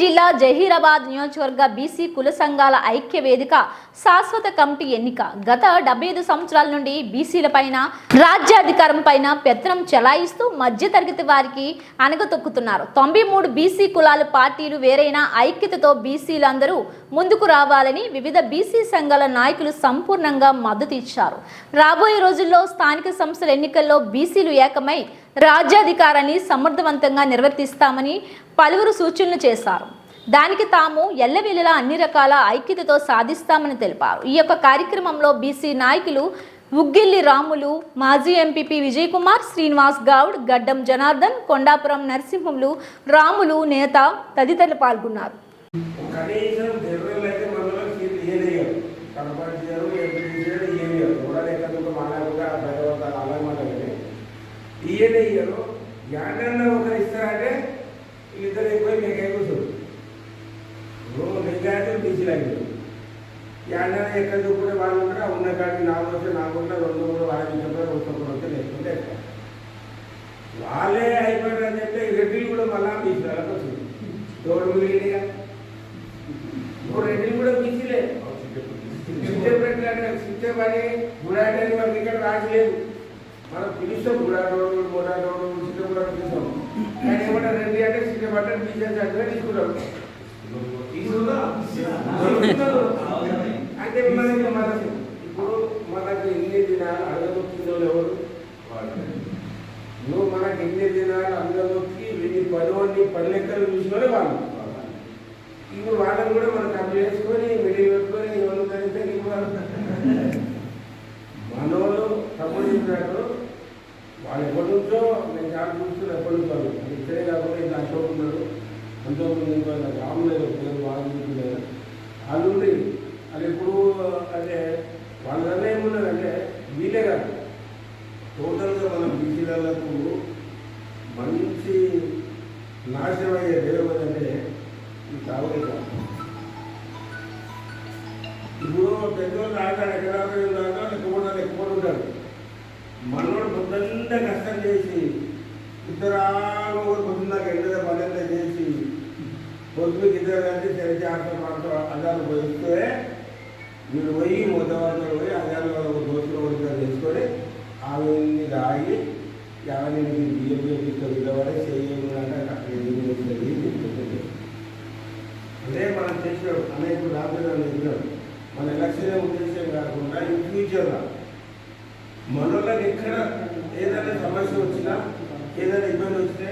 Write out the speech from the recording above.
జిల్లా జహీరాబాద్ నియోజకవర్గ బీసీ కుల సంఘాల ఐక్య వేదిక శాశ్వత కమిటీ ఎన్నిక. గత డెబ్బై ఐదు సంవత్సరాల నుండి బీసీల పైన రాజ్యాధికారం పైన పెత్తనం చెలాయిస్తూ మధ్యతరగతి వారికి అనగతొక్కుతున్నారు తొంభై మూడు బీసీ కులాల పార్టీలు వేరైన ఐక్యతతో బీసీలందరూ ముందుకు రావాలని వివిధ బీసీ సంఘాల నాయకులు సంపూర్ణంగా మద్దతు ఇచ్చారు. రాబోయే రోజుల్లో స్థానిక సంస్థల ఎన్నికల్లో బీసీలు ఏకమై రాజ్యాధికారాన్ని సమర్థవంతంగా నిర్వర్తిస్తామని పలువురు సూచనలు చేశారు. దానికి తాము ఎల్లవెల్లలా అన్ని రకాల ఐక్యతతో సాధిస్తామని తెలిపారు. ఈ యొక్క కార్యక్రమంలో బీసీ నాయకులు ఉగ్గిల్లి రాములు మాజీ ఎంపీపీ విజయ్ కుమార్ శ్రీనివాస్ గౌడ్ గడ్డం జనార్దన్ కొండాపురం నరసింహములు రాములు నేత తదితరులు పాల్గొన్నారు. ఇయ్యలేరు యాడన్నా ఒకరు ఇస్తారంటే ఇద్దరు ఎక్కువ మీకు కూర్చోరు. నిజాయితీ తీసిలాగి యాడన్నా ఎక్కడ కూడా వాళ్ళు కూడా ఉన్న కాడికి నాలుగు వస్తే నాలుగు ఉంటే రెండు మూడు వాళ్ళకి చెప్పారు వస్తున్నారు వస్తే లేకుంటే ఎక్కడ. వాళ్ళే అయిపోయారు అని చెప్తే రెడ్డిలు కూడా మళ్ళా తీసుకురాలకు వచ్చింది తోడు మిగిలినగా ఇప్పుడు రెడ్డిలు కూడా బీసీలే. సిస్టమ్ పెట్టినట్టు సిస్టమ్ అని గుడాడి అని మనకి ఇక్కడ రాసలేదు మనం పిలుస్తాం గుడాడోడు గుడాడోడు సిస్టమ్ కూడా పిలుస్తాం. ఆయన ఏమంటే రండి అంటే సిస్టమ్ బట్టలు బీసీ అంటే తీసుకున్నాం అంటే మనకి మనకి ఇప్పుడు మనకి ఎన్ని దినాలు అడగబోతుందో ఎవరు? నువ్వు మనకి ఎన్ని దినాలు అందరికి వీని పదవని పది లెక్కలు చూసినోడే వాళ్ళు. ఇప్పుడు వాళ్ళని కూడా మనం కప్పు చేసుకొని మిడిల్ పెట్టుకొని ఎవరు కలిస్తే నీకు మనోళ్ళు తమ్ముడు చెప్పినట్టు వాళ్ళు ఎప్పటి నుంచో నేను చాలా చూస్తున్నా ఎప్పటి నుంచో అది ఇక్కడే కాకుండా ఇంకా అశోక్ ఉన్నాడు అంతకుముందు ఇంకా పేరు వాళ్ళు చూస్తున్నారు వాళ్ళు ఉండి అది ఎప్పుడు అంటే వాళ్ళ నిర్ణయం ఉన్నదంటే వీలే కాదు టోటల్గా మనం బీసీలకు మంచి నాశనం అయ్యే దేవుడు అంటే ఈ తాగుడు ఇప్పుడు పెద్దవాళ్ళు ఆడాడు ఎక్కడ దాకా లెక్కకుండా లెక్కకుండా ఉంటాడు మనోడు పొద్దున్న కష్టం చేసి ఇద్దరాలు పొద్దున్నాక ఎండ పదంతా చేసి పొద్దుకి ఇద్దరు కలిసి తెరిచి ఆట పాట అదాలు పోయిస్తే మీరు పోయి మొదవాళ్ళు పోయి అదాలు దోషులు కొడుకుని తెచ్చుకొని ఆమెని రాగి ఎవరిని బియ్యం చేపిస్తుంది ఇవ్వడే చేయకుండా అక్కడ ఏం అదే మనం చేసినాడు అనేక రాబోయే చెప్పినాడు మన ఎలక్షన్ ఉద్దేశం కాకుండా ఇన్ ఫ్యూచర్లో సమస్య వచ్చినా ఏదైనా ఇబ్బంది వస్తే